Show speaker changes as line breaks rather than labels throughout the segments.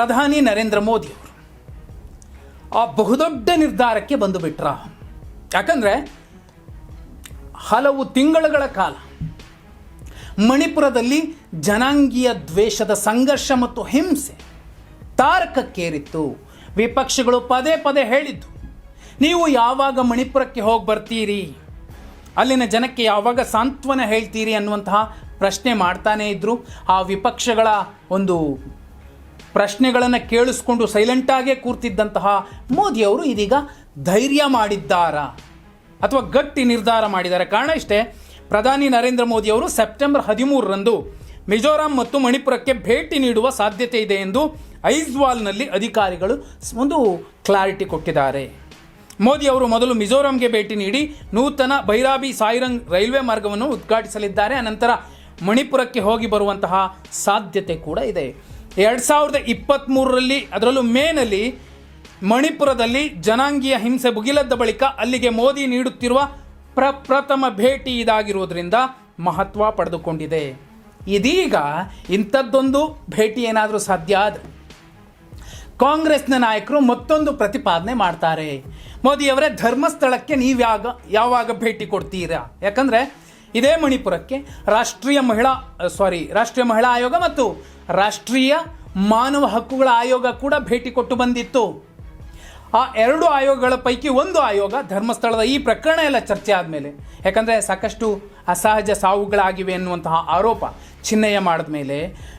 ಪ್ರಧಾನಿ ನರೇಂದ್ರ ಮೋದಿ ಅವರು. ಆ ಬಹುದೊಡ್ಡ ನಿರ್ಧಾರಕ್ಕೆ ಬಂದು ಬಿಟ್ರ ಯಾಕಂದ್ರೆ ಹಲವು ತಿಂಗಳುಗಳ ಕಾಲ ಮಣಿಪುರದಲ್ಲಿ ಜನಾಂಗೀಯ ದ್ವೇಷದ ಸಂಘರ್ಷ ಮತ್ತು ಹಿಂಸೆ ತಾರಕಕ್ಕೇರಿತ್ತು. ವಿಪಕ್ಷಗಳು ಪದೇ ಪದೇ ಹೇಳಿದ್ದು, ನೀವು ಯಾವಾಗ ಮಣಿಪುರಕ್ಕೆ ಹೋಗಿ ಬರ್ತೀರಿ? ಅಲ್ಲಿನ ಜನಕ್ಕೆ ಯಾವಾಗ ಸಾಂತ್ವನ ಹೇಳ್ತೀರಿ ಅನ್ನುವಂತಹ ಪ್ರಶ್ನೆ ಮಾಡ್ತಾನೇ ಇದ್ದರು ಆ ವಿಪಕ್ಷಗಳ ಒಂದು ಪ್ರಶ್ನೆಗಳನ್ನು ಕೇಳಿಸ್ಕೊಂಡು ಸೈಲೆಂಟಾಗೇ ಕೂರ್ತಿದ್ದಂತಹ ಮೋದಿಯವರು ಇದೀಗ ಧೈರ್ಯ ಮಾಡಿದ್ದಾರಾ ಅಥವಾ ಗಟ್ಟಿ ನಿರ್ಧಾರ ಮಾಡಿದ್ದಾರೆ. ಕಾರಣ ಇಷ್ಟೇ, ಪ್ರಧಾನಿ ನರೇಂದ್ರ ಮೋದಿ ಅವರು ಸೆಪ್ಟೆಂಬರ್ ಹದಿಮೂರರಂದು ಮಿಜೋರಾಂ ಮತ್ತು ಮಣಿಪುರಕ್ಕೆ ಭೇಟಿ ನೀಡುವ ಸಾಧ್ಯತೆ ಇದೆ ಎಂದು ಐಜ್ವಾಲ್ನಲ್ಲಿ ಅಧಿಕಾರಿಗಳು ಒಂದು ಕ್ಲಾರಿಟಿ ಕೊಟ್ಟಿದ್ದಾರೆ. ಮೋದಿ ಅವರು ಮೊದಲು ಮಿಜೋರಾಂಗೆ ಭೇಟಿ ನೀಡಿ ನೂತನ ಭೈರಾಬಿ ಸಾಯಿರಂಗ್ ರೈಲ್ವೆ ಮಾರ್ಗವನ್ನು ಉದ್ಘಾಟಿಸಲಿದ್ದಾರೆ. ಅನಂತರ ಮಣಿಪುರಕ್ಕೆ ಹೋಗಿ ಬರುವಂತಹ ಸಾಧ್ಯತೆ ಕೂಡ ಇದೆ. ಎರಡು ಸಾವಿರದ ಇಪ್ಪತ್ತ್ಮೂರರಲ್ಲಿ ಅದರಲ್ಲೂ ಮೇನಲ್ಲಿ ಮಣಿಪುರದಲ್ಲಿ ಜನಾಂಗೀಯ ಹಿಂಸೆ ಭುಗಿಲದ್ದ ಬಳಿಕ ಅಲ್ಲಿಗೆ ಮೋದಿ ನೀಡುತ್ತಿರುವ ಪ್ರಪ್ರಥಮ ಭೇಟಿ ಇದಾಗಿರುವುದರಿಂದ ಮಹತ್ವ ಪಡೆದುಕೊಂಡಿದೆ. ಇದೀಗ ಇಂಥದ್ದೊಂದು ಭೇಟಿ ಏನಾದರೂ ಸಾಧ್ಯ ಆದರೆ ಕಾಂಗ್ರೆಸ್ನ ನಾಯಕರು ಮತ್ತೊಂದು ಪ್ರತಿಪಾದನೆ ಮಾಡ್ತಾರೆ. ಮೋದಿಯವರೇ ಧರ್ಮಸ್ಥಳಕ್ಕೆ ನೀವು ಯಾವಾಗ ಯಾವಾಗ ಭೇಟಿ ಕೊಡ್ತೀರಾ? ಯಾಕಂದ್ರೆ ಇದೇ ಮಣಿಪುರಕ್ಕೆ ರಾಷ್ಟ್ರೀಯ ಮಹಿಳಾ ಸಾರಿ ರಾಷ್ಟ್ರೀಯ ಮಹಿಳಾ ಆಯೋಗ ಮತ್ತು ರಾಷ್ಟ್ರೀಯ ಮಾನವ ಹಕ್ಕುಗಳ ಆಯೋಗ ಕೂಡ ಭೇಟಿ ಕೊಟ್ಟು ಬಂದಿತ್ತು. ಆ ಎರಡು ಆಯೋಗಗಳ ಪೈಕಿ ಒಂದು ಆಯೋಗ ಧರ್ಮಸ್ಥಳದ ಈ ಪ್ರಕರಣ ಎಲ್ಲ ಚರ್ಚೆ ಆದಮೇಲೆ. ಯಾಕಂದರೆ ಸಾಕಷ್ಟು ಅಸಹಜ ಸಾವುಗಳಾಗಿವೆ ಎನ್ನುವಂತಹ ಆರೋಪ ಚಿನ್ನಯ್ಯ ಮಾಡಿದ ಮೇಲೆ,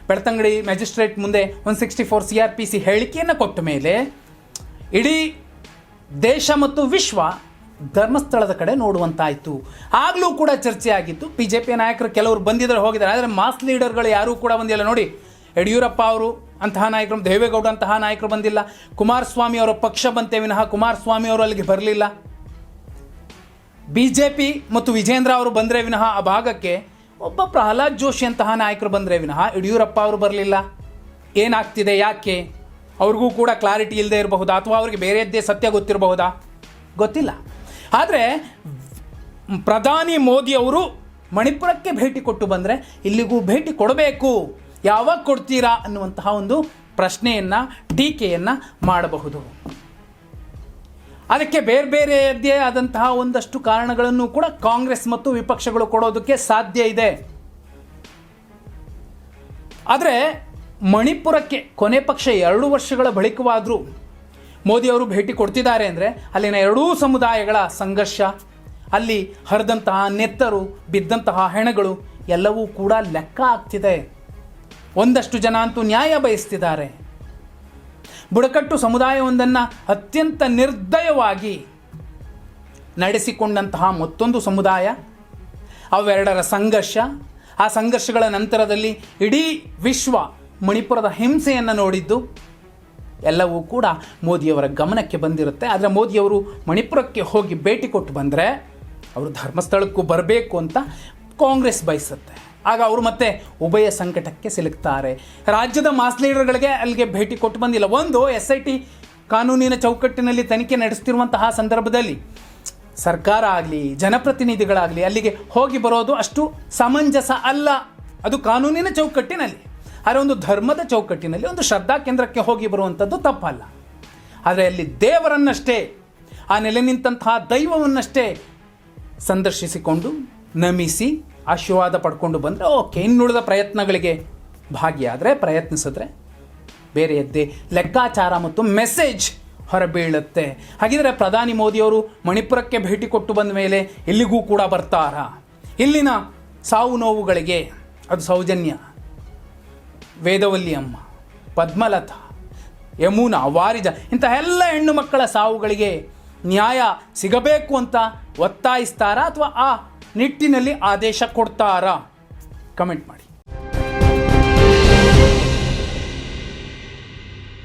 ಬೆಳ್ತಂಗಡಿ ಮ್ಯಾಜಿಸ್ಟ್ರೇಟ್ ಮುಂದೆ one sixty four C R P C ಹೇಳಿಕೆಯನ್ನು ಕೊಟ್ಟ ಮೇಲೆ, ಇಡೀ ದೇಶ ಮತ್ತು ವಿಶ್ವ ಧರ್ಮಸ್ಥಳದ ಕಡೆ ನೋಡುವಂತಾಯಿತು. ಆಗಲೂ ಕೂಡ ಚರ್ಚೆ ಆಗಿತ್ತು ಬಿ ಜೆ ಪಿ ನಾಯಕರು ಕೆಲವರು ಬಂದಿದ್ದಾರೆ, ಹೋಗಿದ್ದಾರೆ. ಆದರೆ ಮಾಸ್ ಲೀಡರ್ಗಳು ಯಾರೂ ಕೂಡ ಬಂದಿಲ್ಲ. ನೋಡಿ, ಯಡಿಯೂರಪ್ಪ ಅವರು, ಅಂತಹ ನಾಯಕರು, ದೇವೇಗೌಡ ಅಂತಹ ನಾಯಕರು ಬಂದಿಲ್ಲ. ಕುಮಾರಸ್ವಾಮಿ ಅವರ ಪಕ್ಷ ಬಂತೆ ವಿನಃ ಕುಮಾರಸ್ವಾಮಿ ಅವರು ಅಲ್ಲಿಗೆ ಬರಲಿಲ್ಲ. ಬಿ ಜೆ ಪಿ ಮತ್ತು ವಿಜೇಂದ್ರ ಅವರು ಬಂದರೆ ವಿನಃ ಆ ಭಾಗಕ್ಕೆ ಒಬ್ಬ ಪ್ರಹ್ಲಾದ್ ಜೋಶಿ ಅಂತಹ ನಾಯಕರು ಬಂದರೆ ವಿನಃ ಯಡಿಯೂರಪ್ಪ ಅವರು ಬರಲಿಲ್ಲ. ಏನಾಗ್ತಿದೆ, ಯಾಕೆ? ಅವ್ರಿಗೂ ಕೂಡ ಕ್ಲಾರಿಟಿ ಇಲ್ಲದೆ ಇರಬಹುದಾ? ಅಥವಾ ಅವ್ರಿಗೆ ಬೇರೆಯದ್ದೇ ಸತ್ಯ ಗೊತ್ತಿರಬಹುದಾ? ಗೊತ್ತಿಲ್ಲ. ಆದರೆ ಪ್ರಧಾನಿ ಮೋದಿ ಅವರು ಮಣಿಪುರಕ್ಕೆ ಭೇಟಿ ಕೊಟ್ಟು ಬಂದರೆ ಇಲ್ಲಿಗೂ ಭೇಟಿ ಕೊಡಬೇಕು. ಯಾವಾಗ ಕೊಡ್ತೀರಾ ಅನ್ನುವಂತಹ ಒಂದು ಪ್ರಶ್ನೆಯನ್ನು, ಟೀಕೆಯನ್ನು ಮಾಡಬಹುದು. ಅದಕ್ಕೆ ಬೇರೆ ಬೇರೆಯದ್ದೇ ಆದಂತಹ ಒಂದಷ್ಟು ಕಾರಣಗಳನ್ನು ಕೂಡ ಕಾಂಗ್ರೆಸ್ ಮತ್ತು ವಿಪಕ್ಷಗಳು ಕೊಡೋದಕ್ಕೆ ಸಾಧ್ಯ ಇದೆ. ಆದರೆ ಮಣಿಪುರಕ್ಕೆ ಕೊನೆ ಪಕ್ಷ ಎರಡು ವರ್ಷಗಳ ಬಳಿಕವಾದರೂ ಮೋದಿಯವರು ಭೇಟಿ ಕೊಡ್ತಿದ್ದಾರೆ ಅಂದರೆ ಅಲ್ಲಿನ ಎರಡೂ ಸಮುದಾಯಗಳ ಸಂಘರ್ಷ, ಅಲ್ಲಿ ಹರಿದಂತಹ ನೆತ್ತರು, ಬಿದ್ದಂತಹ ಹೆಣಗಳು ಎಲ್ಲವೂ ಕೂಡ ಲೆಕ್ಕ ಆಗ್ತಿದೆ. ಒಂದಷ್ಟು ಜನ ಅಂತೂ ನ್ಯಾಯ ಬಯಸ್ತಿದ್ದಾರೆ. ಬುಡಕಟ್ಟು ಸಮುದಾಯವೊಂದನ್ನು ಅತ್ಯಂತ ನಿರ್ದಯವಾಗಿ ನಡೆಸಿಕೊಂಡಂತಹ ಮತ್ತೊಂದು ಸಮುದಾಯ, ಅವೆರಡರ ಸಂಘರ್ಷ. ಆ ಸಂಘರ್ಷಗಳ ನಂತರದಲ್ಲಿ ಇಡೀ ವಿಶ್ವ ಮಣಿಪುರದ ಹಿಂಸೆಯನ್ನು ನೋಡಿದ್ದು ಎಲ್ಲವೂ ಕೂಡ ಮೋದಿಯವರ ಗಮನಕ್ಕೆ ಬಂದಿರುತ್ತೆ. ಆದರೆ ಮೋದಿಯವರು ಮಣಿಪುರಕ್ಕೆ ಹೋಗಿ ಭೇಟಿ ಕೊಟ್ಟು ಬಂದರೆ ಅವರು ಧರ್ಮಸ್ಥಳಕ್ಕೂ ಬರಬೇಕು ಅಂತ ಕಾಂಗ್ರೆಸ್ ಬಯಸುತ್ತೆ. ಆಗ ಅವರು ಮತ್ತೆ ಉಭಯ ಸಂಕಟಕ್ಕೆ ಸಿಲುಕ್ತಾರೆ. ರಾಜ್ಯದ ಮಾಸ್ ಲೀಡರ್ಗಳಿಗೆ ಅಲ್ಲಿಗೆ ಭೇಟಿ ಕೊಟ್ಟು ಬಂದಿಲ್ಲ. ಒಂದು ಎಸ್ ಐ ಟಿ ಕಾನೂನಿನ ಚೌಕಟ್ಟಿನಲ್ಲಿ ತನಿಖೆ ನಡೆಸ್ತಿರುವಂತಹ ಸಂದರ್ಭದಲ್ಲಿ ಸರ್ಕಾರ ಆಗಲಿ, ಜನಪ್ರತಿನಿಧಿಗಳಾಗಲಿ ಅಲ್ಲಿಗೆ ಹೋಗಿ ಬರೋದು ಅಷ್ಟು ಸಮಂಜಸ ಅಲ್ಲ. ಅದು ಕಾನೂನಿನ ಚೌಕಟ್ಟಿನಲ್ಲಿ. ಆದರೆ ಒಂದು ಧರ್ಮದ ಚೌಕಟ್ಟಿನಲ್ಲಿ ಒಂದು ಶ್ರದ್ಧಾ ಕೇಂದ್ರಕ್ಕೆ ಹೋಗಿ ಬರುವಂಥದ್ದು ತಪ್ಪಲ್ಲ. ಆದರೆ ಅಲ್ಲಿ ದೇವರನ್ನಷ್ಟೇ, ಆ ನೆಲೆ ನಿಂತಹ ದೈವವನ್ನಷ್ಟೇ ಸಂದರ್ಶಿಸಿಕೊಂಡು ನಮಿಸಿ ಆಶೀರ್ವಾದ ಪಡ್ಕೊಂಡು ಬಂದರೆ ಓಕೆ, ಇನ್ನುಳಿದ ಪ್ರಯತ್ನಗಳಿಗೆ ಭಾಗಿಯಾದರೆ, ಪ್ರಯತ್ನಿಸಿದ್ರೆ ಬೇರೆಯದ್ದೇ ಲೆಕ್ಕಾಚಾರ ಮತ್ತು ಮೆಸೇಜ್ ಹೊರಬೀಳುತ್ತೆ. ಹಾಗಿದ್ರೆ ಪ್ರಧಾನಿ ಮೋದಿಯವರು ಮಣಿಪುರಕ್ಕೆ ಭೇಟಿ ಕೊಟ್ಟು ಬಂದ ಮೇಲೆ ಇಲ್ಲಿಗೂ ಕೂಡ ಬರ್ತಾರಾ? ಇಲ್ಲಿನ ಸಾವು ನೋವುಗಳಿಗೆ ಅದು ಸೌಜನ್ಯ. ವೇದವಲ್ಲಿ ಅಮ್ಮ, ಪದ್ಮಲತಾ, ಯಮುನಾ, ವಾರಿಜ ಇಂತಹ ಎಲ್ಲ ಹೆಣ್ಣು ಮಕ್ಕಳ ಸಾವುಗಳಿಗೆ ನ್ಯಾಯ ಸಿಗಬೇಕು ಅಂತ ಒತ್ತಾಯಿಸ್ತಾರಾ ಅಥವಾ ಆ ನಿಟ್ಟಿನಲ್ಲಿ ಆದೇಶ ಕೊಡ್ತಾರಾ? ಕಮೆಂಟ್ ಮಾಡಿ.